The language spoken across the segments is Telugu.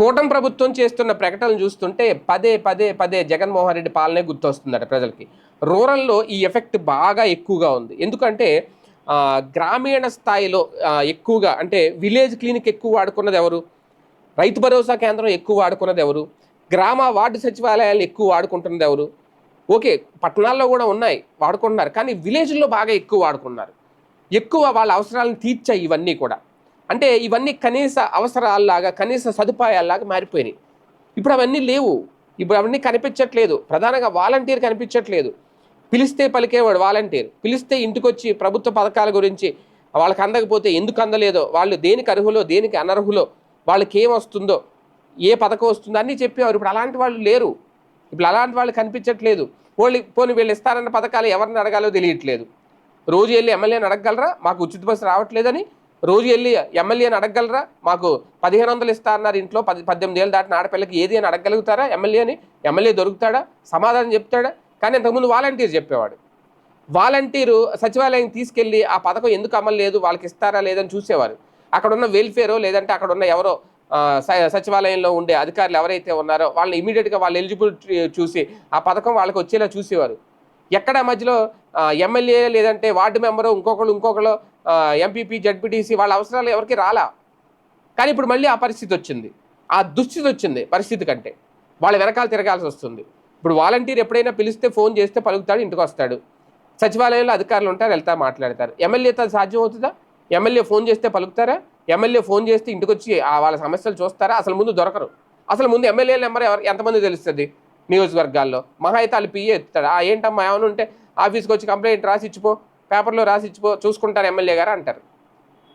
కూటమి ప్రభుత్వం చేస్తున్న ప్రకటనలు చూస్తుంటే పదే పదే పదే జగన్మోహన్ రెడ్డి పాలనే గుర్తొస్తుందట ప్రజలకి. రూరల్లో ఈ ఎఫెక్ట్ బాగా ఎక్కువగా ఉంది. ఎందుకంటే గ్రామీణ స్థాయిలో ఎక్కువగా అంటే విలేజ్ క్లినిక్ ఎక్కువ వాడుకున్నది ఎవరు? రైతు భరోసా కేంద్రం ఎక్కువ వాడుకున్నది ఎవరు? గ్రామ వార్డు సచివాలయాలు ఎక్కువ వాడుకుంటున్నది ఎవరు? ఓకే పట్టణాల్లో కూడా ఉన్నాయి వాడుకుంటున్నారు. కానీ విలేజ్లో బాగా ఎక్కువ వాడుకున్నారు. ఎక్కువ వాళ్ళ అవసరాలను తీర్చాయి ఇవన్నీ కూడా. అంటే ఇవన్నీ కనీస అవసరాల్లాగా కనీస సదుపాయాల్లాగా మారిపోయినాయి. ఇప్పుడు అవన్నీ లేవు. ఇప్పుడు అవన్నీ కనిపించట్లేదు. ప్రధానంగా వాలంటీర్ కనిపించట్లేదు. పిలిస్తే పలికేవాడు వాలంటీర్. పిలిస్తే ఇంటికొచ్చి ప్రభుత్వ పథకాల గురించి వాళ్ళకి అందకపోతే ఎందుకు అందలేదో? వాళ్ళు దేనికి అర్హులో దేనికి అనర్హులో? వాళ్ళకి ఏం వస్తుందో? ఏ పథకం వస్తుందో? అన్నీ చెప్పేవారు. ఇప్పుడు అలాంటి వాళ్ళు లేరు. ఇప్పుడు అలాంటి వాళ్ళు కనిపించట్లేదు. పోలి పోనీ వీళ్ళు ఇస్తారన్న పథకాలు ఎవరిని అడగాలో తెలియట్లేదు. రోజు వెళ్ళి ఎమ్మెల్యేని అడగగలరా? మాకు ఉచిత బస్సు రావట్లేదని రోజు వెళ్ళి ఎమ్మెల్యేని అడగగలరా? మాకు పదిహేను వందలు ఇస్తా అన్నారు ఇంట్లో. పది పద్దెనిమిది ఏళ్ళు దాటిన ఆడపిల్లకి ఏది అని అడగగలుగుతారా? ఎమ్మెల్యేని ఎమ్మెల్యే దొరుకుతాడా? సమాధానం చెప్తాడా? కానీ ఇంతకుముందు వాలంటీర్ చెప్పేవాడు. వాలంటీరు సచివాలయం తీసుకెళ్ళి ఆ పథకం ఎందుకు అమలు లేదు? వాళ్ళకి ఇస్తారా లేదని చూసేవారు. అక్కడ ఉన్న వెల్ఫేరో లేదంటే అక్కడ ఉన్న ఎవరో సచివాలయంలో ఉండే అధికారులు ఎవరైతే ఉన్నారో వాళ్ళని ఇమీడియట్గా వాళ్ళ ఎలిజిబిలిటీ చూసి ఆ పథకం వాళ్ళకి వచ్చేలా చూసేవారు. ఎక్కడ మధ్యలో ఎమ్మెల్యే లేదంటే వార్డు మెంబరు ఇంకొకళ్ళు ఇంకొకళ్ళు ఎంపీపీ జడ్పీటీసీ వాళ్ళ అవసరాలు ఎవరికి రాలా. కానీ ఇప్పుడు మళ్ళీ ఆ పరిస్థితి వచ్చింది. ఆ దుస్థితి వచ్చింది పరిస్థితి కంటే. వాళ్ళ వెనకాల తిరగాల్సి వస్తుంది. ఇప్పుడు వాలంటీర్ ఎప్పుడైనా పిలిస్తే ఫోన్ చేస్తే పలుకుతాడు ఇంటికి వస్తాడు. సచివాలయంలో అధికారులు ఉంటారు వెళ్తా మాట్లాడతారు. ఎమ్మెల్యే తను సాధ్యం అవుతుందా? ఎమ్మెల్యే ఫోన్ చేస్తే పలుకుతారా? ఎమ్మెల్యే ఫోన్ చేస్తే ఇంటికి వచ్చి ఆ వాళ్ళ సమస్యలు చూస్తారా? అసలు ముందు దొరకరు. అసలు ముందు ఎమ్మెల్యే నెంబర్ ఎవరు ఎంతమంది తెలుస్తుంది? నియోజకవర్గాల్లో మహా అయితే వాళ్ళు పిఏ ఎత్తుతాడు. ఆ ఏంటమ్మా ఏమైనా ఉంటే ఆఫీస్కి వచ్చి కంప్లైంట్ రాసిచ్చిపో పేపర్లో రాసిచ్చిపో చూసుకుంటారు ఎమ్మెల్యే గారు అంటారు.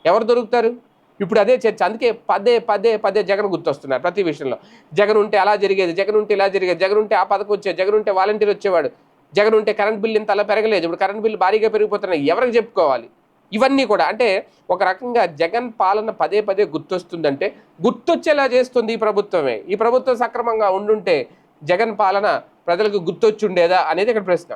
ఎవరు దొరుకుతారు? ఇప్పుడు అదే చర్చ. అందుకే పదే పదే పదే జగన్ గుర్తొస్తున్నారు ప్రతి విషయంలో. జగన్ ఉంటే అలా జరిగేది జగన్ ఉంటే ఇలా జరిగేది జగన్ ఉంటే ఆ పథకం వచ్చేది జగన్ ఉంటే వాలంటీర్ వచ్చేవాడు జగన్ ఉంటే కరెంట్ బిల్ ఇంత అలా పెరగలేదు ఇప్పుడు కరెంట్ బిల్ భారీగా పెరిగిపోతున్నాయి ఎవరికి చెప్పుకోవాలి? ఇవన్నీ కూడా అంటే ఒక రకంగా జగన్ పాలన పదే పదే గుర్తొస్తుందంటే గుర్తొచ్చేలా చేస్తుంది ఈ ప్రభుత్వమే. ఈ ప్రభుత్వం సక్రమంగా ఉండుంటే జగన్ పాలన ప్రజలకు గుర్తొచ్చుండేదా అనేది ఇక్కడ ప్రశ్న.